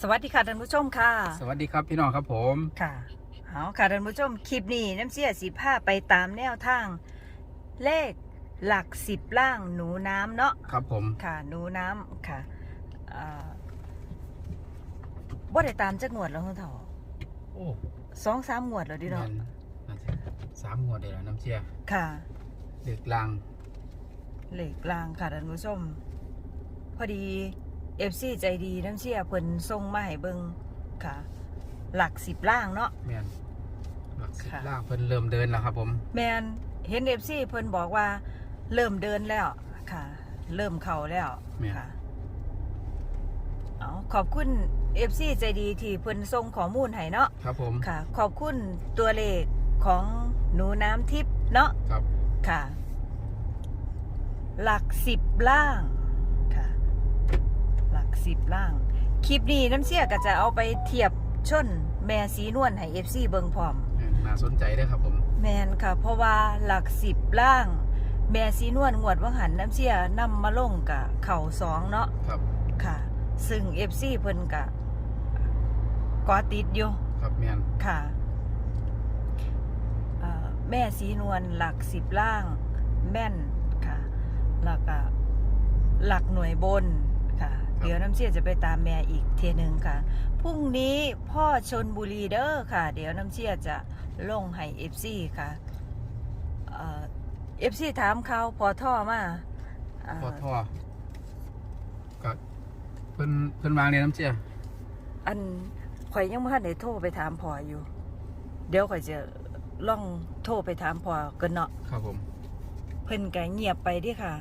สวัสดีค่ะท่านผู้ชมค่ะ สวัสดีครับพี่น้องครับผมค่ะเอาค่ะท่านผู้ชมคลิปนี้น้ำเสียสีผ้าไปตามแนวทาง เลขหลักสิบล่างหนูน้ำเนาะครับผมค่ะหนูน้ำค่ะอ่าว่าได้ตามจักงวดแล้วคุณเถาโอ้สองสามงวดแล้วดิแมเนาะนน่าจะสามหัวเดียวแล้วน้ำเชียค่ะเด็กลางเลขล่างค่ะท่านผู้ชม พอดี เอฟซีใจดีน้ำเสียเพิ่นส่งมาให้เบิงค่ะ หลักสิบล่างเนาะ แมนหลักสิบค่ะ ล่างเพิ่นเริ่มเดินแล้วครับผมแมนเห็นเอฟซีเพิ่นบอกว่า เริ่มเดินแล้วค่ะ เริ่มเข้าแล้วค่ะเอาขอบคุณเอฟซีใจดีที่เพิ่นส่งข้อมูลให้เนาะครับผมค่ะ ขอบคุณตัวเลขของหนูน้ำทิพย์เนาะครับ ค่ะ หลักสิบล่างค่ะหลัก สิบล่าง คลิปนี้น้ำเสียก็จะเอาไปเทียบชนแม่สีนวลให้เอฟซีเบิงพร้อมแม่นน่าสนใจเด้วยครับผม แมนค่ะ เพราะว่าหลักสิบล่าง แม่สีนวลงวดว่างหันน้ำเสียนำมาลงกับเข่าสองเนาะครับ ค่ะ ซึ่งเอฟซีเพิ่นกะกอติดอยู่ครับแมนค่ะเอ่อแม่สีนวลหลักสิบล่าง แม่นค่ะ แล้วก็หลักหน่วยบนค่ะ เดี๋ยวน้ำเสียจะไปตามแม่อีกเทียหนึ่งค่ะ พรุ่งนี้พ่อชนบุรีเด้อค่ะ เดี๋ยวน้ำเสียจะลงให้เอฟซีค่ะเอฟซีถามเขาพอท่อมาเอ่อพอท่อก็เพิ่นเพิ่นวางในน้ำเชียอันข่อยยังไม่ทันได้โทรไปถามพ่ออยู่ เดี๋ยวข่อยจะล่องโทรไปถามพ่อกันเนาะครับผม เพิ่นก็เงียบไปเดิค่ะ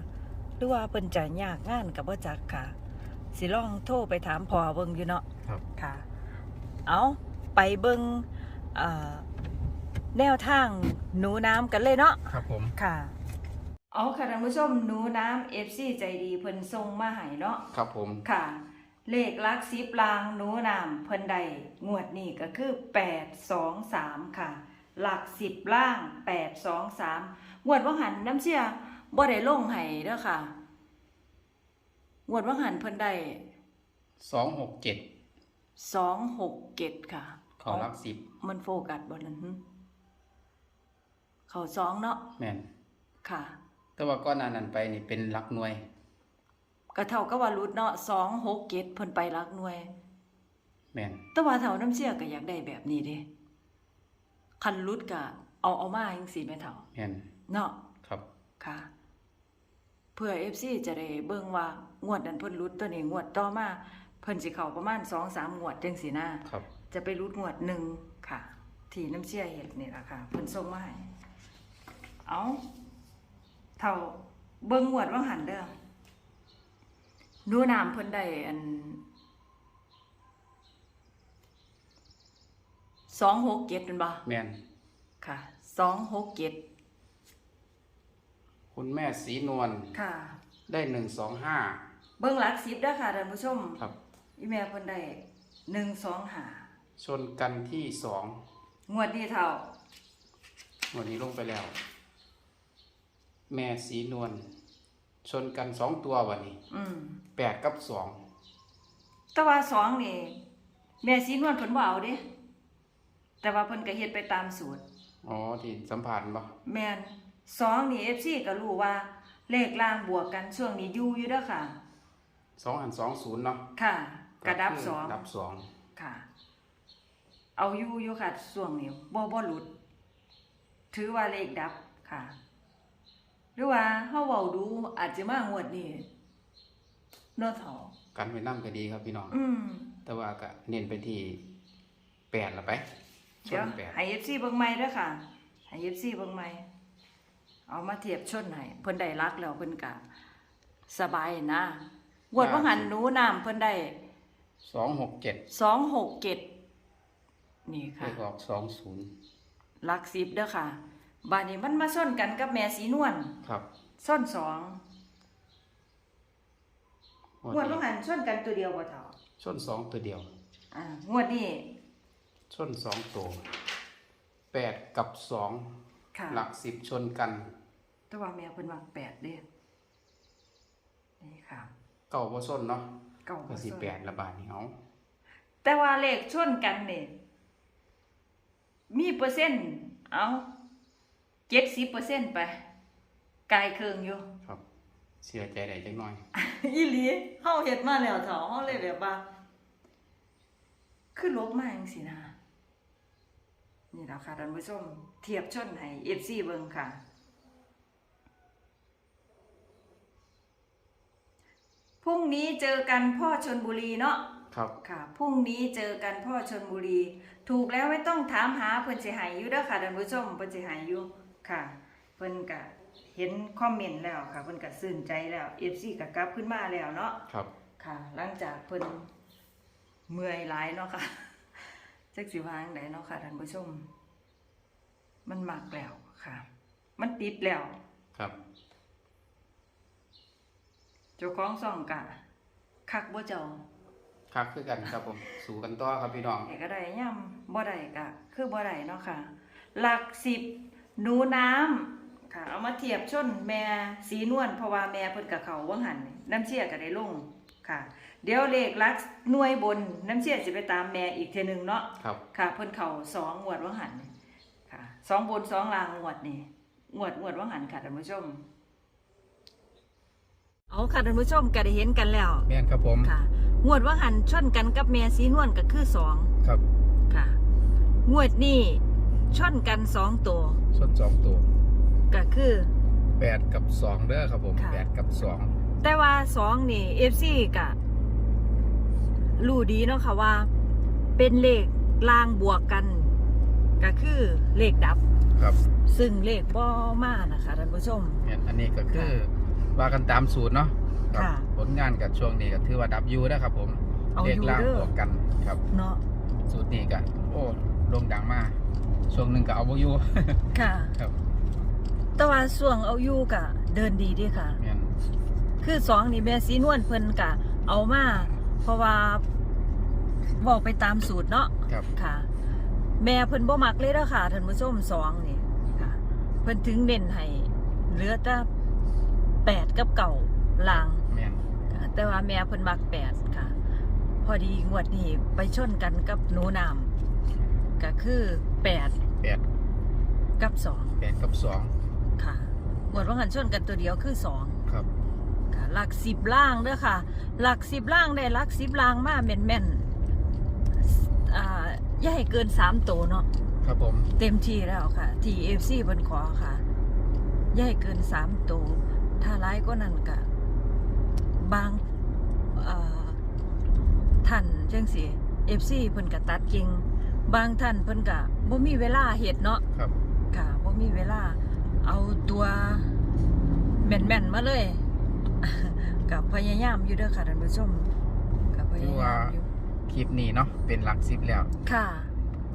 หรือว่าเพิ่นจะยากงานกับบ่จักค่ะ สิลองโทรไปถามพ่อเบิ่งอยู่เนาะครับ ค่ะ เอาไปเบิ่งเอ่อแนวทางหนูน้ำกันเลยเนาะ ครับผม ค่ะ เอาค่ะท่านผู้ชมหนูน้ำ FC ใจดีเพิ่นส่งมาให้เนาะ ครับผม ค่ะ เลขลักซิบลางหนูนามเพิ่นใดงวดนี้ก็คือ 8 2 3 ค่ะ หลักสิบล่าง 8 2 3งวดว่างหันน้ำเชี่ยบ่ได้ลงให้เด้อค่ะ งวดว่างหันเพิ่นได้สองหกเจ็ด2 6 7ค่ะขอรักสิบมันโฟกัสบ่นั่นหึเขาสองเนาะแมนค่ะ แต่ว่าก้อนหนานั้นไปนี่เป็นรักหน่วย ก็เท่ากับว่ารุดเนาะ2 6 7เพิ่นไปหลักหน่วย แมนแต่ว่าเท่าน้ำเชี่ยก็อยากได้แบบนี้เด้คันรุดก็เอาเอามาจังซี่แม่เท่าแมนเนาะครับค่ะ เพื่อ FC จะได้เบิ่งว่างวดนั้นเพิ่นรุดตัวนี้งวดต่อมาเพิ่นสิเข้าประมาณ2-3งวดจังซี่นะครับ จะไปรุดงวดหนึ่งค่ะ ที่น้ำเชี่ยเฮ็ดนี่ล่ะค่ะเพิ่นส่งมาให้เอาเท่าเบิ่งงวดว่าหันเด้อดูน้ำเพิ่นได้อันสองหกเจ็ดเป็นบ่แมนค่ะสองหกเจ็ด คุณแม่สีนวลค่ะ ได้หนึ่งสองห้า เบิ้งหลักสิบได้อค่ะท่านผู้ชมครับ อีแม่เพิ่นได้หนึ่งสองหาชนกันที่สองงวดนี้เท่าวันนี้ลงไปแล้ว แม่สีนวลชนกันสองตัววันนี้อืมแปดกับสองแต่ว่าสองนี่ แม่สีนวลเพิ่นบ่เอาเด้แต่ว่าเพิ่นก็เฮ็ดไปตามสูตรอ๋อที่สัมผัสบ่แม่น สองนี่ FC ก็รู้ว่า เลขล่างบวกกันช่วงนี้อยู่อยู่เด้อค่ะ สองหันสองศูนย์เนาะค่ะ กระดับคือสองดับสองค่ะ เอาอยู่อยู่ค่ะช่วงนี้บ่บ่หลุด ถือว่าเลขดับค่ะ หรือว่าเฮาเว้าดูอาจจะมางวดนี้เนาะเถากันไปนั่ก็ดีครับพี่น้อง อืมแต่ว่าก็เน้นไปที่แปดละไปชเดี๋ยวนแปดให้ FC เบิ่งใหม่เด้อค่ะให้ FC เบิ่งใหม่ เอามาเทียบชนให้เพิ่นได้รักแล้วเพิ่นก็สบายนะงวดว่าหันหนูน้ำเพิ่นได้สองหกเจ็ด267นี่เลค่ะขออกสองศูนย์หลัก10เด้อค่ะ บาดนี้มันมาส้นกันกับแม่สีนวลครับส้นสองงวดงวดนี้ว่าหันส้นกันตัวเดียวบ่เท่าชนสองตัวเดียวอ่างวดนี้ชนสองตัวแปดกับสอง ค่ะหลักสิบชนกัน แต่ว่าแม่เพิ่นว่าแปดเด้นี่ค่ะ เก้าบ่ส้นเนาะเก้าก็สิส้นแปดละบาทนี่เอาแต่ว่าเลขชนกันนี่มีเปอร์เซ็นต์เอาเจ็ดสิบเปอร์เซ็นต์ไปกายเคืองอยู่ครับเสียใจได้จักหน่อย อีหลีเฮาเฮ็ดมาแล้วเถาเฮาเลยแบบว่า คือลบมาจังซี่นะ นี่แล้วค่ะท่านผู้ชมเทียบชนให้ FC เบิ่งค่ะ พรุ่งนี้เจอกันพ่อชนบุรีเนาะครับค่ะพรุ่งนี้เจอกันพ่อชนบุรี ถูกแล้วไม่ต้องถามหาเพิ่นสิใหายอยู่เด้อค่ะท่านผู้ชมเพิ่นสิใหายอยู่ค่ะ เพิ่นก็เห็นคอมเมนต์แล้วค่ะ เพิ่นก็ซื่นใจแล้ว FC ก็กลับขึ้นมาแล้วเนาะครับ ค่ะ หลังจากเพิ่นเมื่อยหลายเนาะค่ะ จักสิว่าจังไดเนาะค่ะท่านผู้ชม มันมักแล้วค่ะ มันติดแล้วครับเจ้าของซ่องกะคักบ่เจ้าคักคือกันครับผม สู้กันต่อครับพี่น้องไหนก็ได้ย่ำบ่ได้ก็คือบ่ได้เนาะค่ะ หลักสิบหนูน้ำค่ะ เอามาเทียบชนแม่สีนวลเพราะว่าแม่เพิ่นกับเขาว่างหันน้ำเชี่ยก็ได้ลงค่ะ เดี๋ยวเลขหลักหน่วยบนน้ำเชี่ยสิไปตามแม่อีกเทอนึงเนาะครับ ค่ะเพิ่นเขาสองงวดว่างหันค่ะสองบนสองล่างงวดนี่งวดงวดว่างหันค่ะท่านผู้ชม เอาค่ะท่านผู้ชมก็ได้เห็นกันแล้วแม่นครับผม ค่ะงวดว่างหันชนกันกับแม่สีนวลก็คือสองครับ ค่ะงวดนี้ชนกันสองตัวส่วนสองตัวก็คือ แปดกับสองเด้อครับผมค่ะ แปดกับสองแต่ว่าสองนี่เอฟซีกะ รู้ดีเนาะค่ะว่า เป็นเลขล่างบวกกัน ก็คือเลขดับ ครับซึ่งเลขบ่มานะคะท่านผู้ชมแม่นอันนี้ก็คือว่ากันตามสูตรเนาะครับค่ะผลงานกับช่วงนี้ก็ถือว่าดับอยูนะครับผมเอาเลขอยู่ล่างเด้อ บวกกันครับ เนาะสูตรนี้ก็โอ้โด่งดังมากช่วงหนึ่งก็เอาบ่อยู่ค่ะ ครับแต่ว่าส่วงเอาอยู่กะเดินดีเดีค่ะแม่นคือสองนี่แม่สีนวลเพิ่นกะเอามา เพราะว่าบอกไปตามสูตรเนาะครับ ค่ะ แม่เพิ่นบ่มักเลยเด้อค่ะท่านผู้ชมสองนี่ค่ะ เพิ่นถึงเน้นให้เหลือแต่แปดกับเก่าลาง แม่นค่ะแต่ว่าแม่เพิ่นมักแปดค่ะ พอดีงวดนี้ไปชนกันกับหนูนามก็คือแปดแปดกับสองแปดกับสองค่ะงวดว่าหันชนกันตัวเดียวคือสองครับค่ะ หลักสิบล่างเด้อค่ะ หลักสิบล่างได้หลักสิบล่างมาแม่นแม่นๆอ่าอย่าให้เกินสามตัวเนาะครับผมเต็มที่แล้วค่ะที่เอฟซีบนขอค่ะอย่าให้เกินสามตัวถ้าร้ายก็นั่นกะบางเอ่อท่านจังสิเอฟซีเพิ่นกะตัดเก่งบางท่านเพิ่นกะบ่มีเวลาเฮ็ดเนาะครับค่ะบ่มีเวลาเอาตัวแม่นๆมาเลย กับพยายามอยู่เด้อค่ะท่านผู้ชมกับพยายามอยู่คลิปนี้เนาะเป็นหลักสิบแล้ว ค่ะ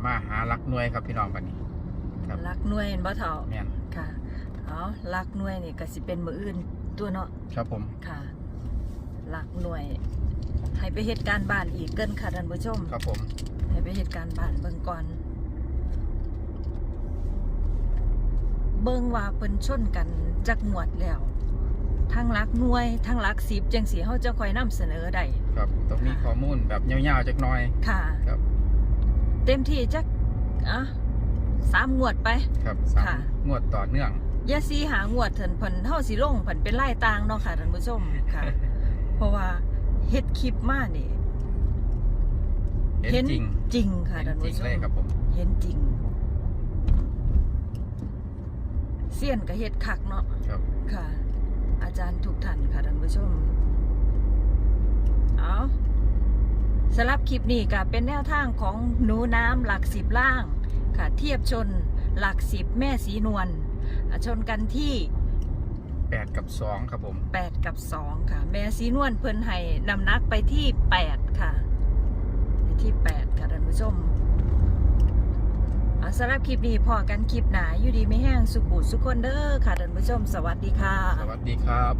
มาหาหลักหน่วยครับพี่น้องบัดนี้ครับรักหน่วยเห็นบ่เฒ่าแม่นค่ะเอารักหน่วยนี่ก็สิเป็นมื้ออื่นตัวเนาะครับผมค่ะรักหน่วย ให้ไปเฮ็ดการบ้านอีกเกินค่ะท่านผู้ชม ครับผมให้ไปเหตุการณ์บ้านเบิ่งก่อนเบิ่งว่าเปิ้นชนกันจักงวดแล้ว ทั้งหลักหน่วยทั้งหลักสิบจังสีเฮาจะค่อยนำเสนอได้ครับต้องมีข้อมูลแบบยาวๆจักหน่อย ค่ะ ครับ เต็มที่จักอะสามงวดไป ครับสามค่ะ งวดต่อเนื่อง อย่าซีหางวดเถินเพิ่นเฮาสิลงเพิ่นเป็นลายต่างเนาะค่ะท่านผู้ชมค่ะ เพราะว่าเฮ็ดคลิปมานี่ เห็นจริงจริงค่ะเห็นท่านจริผู้งชม เลยครับผม เห็นจริง เสี้ยนก็เฮ็ดคักเนาะครับ ค่ะ อาจารย์ทุกท่านค่ะท่านผู้ชม เอาสำหรับคลิปนี้ก็เป็นแนวทางของหนูน้ำหลักสิบล่างค่ะ เทียบชนหลักสิบแม่สีนวลอะชนกันที่แปดกับสองครับผม8กับ2ค่ะ แม่สีนวลเพิ่นให้นำหนักไปที่8ค่ะไปที่8ค่ะท่านผู้ชม อะสำหรับคลิปนี้พอกันคลิปหนาอยู่ดีไม่แห้งสุขุสุขคนเด้อค่ะท่านผู้ชม สวัสดีค่ะ สวัสดีครับ